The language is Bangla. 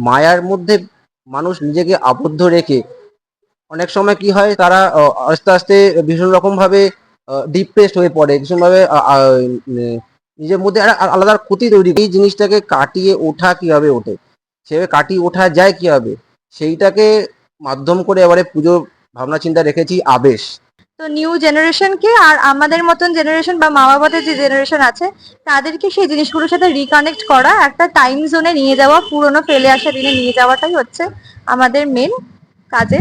মায়ার মধ্যে মানুষ নিজেকে আবদ্ধ রেখে অনেক সময় কি হয় তারা আস্তে আস্তে ভীষণ রকম ভাবে ডিপ্রেসড হয়ে পড়ে ভীষণ ভাবে আহ, আহ, উম, নিজের মধ্যে একটা আলাদা ক্ষতি তৈরি এই জিনিসটাকে কাটিয়ে ওঠা কীভাবে ওঠে? সেভাবে কাটিয়ে ওঠা যায় কীভাবে? সেইটাকে মাধ্যম করে এবারে পুজো ভাবনা চিন্তা রেখেছি আবেশ। তো নিউ জেনারেশনকে আর আমাদের মতন জেনারেশন বা মা বাবাদের যে জেনারেশন আছে, তাদেরকে সেই জিনিসগুলোর সাথে রিকানেক্ট করা, একটা টাইম জোনে নিয়ে যাওয়া, পুরনো ফেলে আসা দিনে নিয়ে যাওয়াটাই হচ্ছে আমাদের মেন কাজে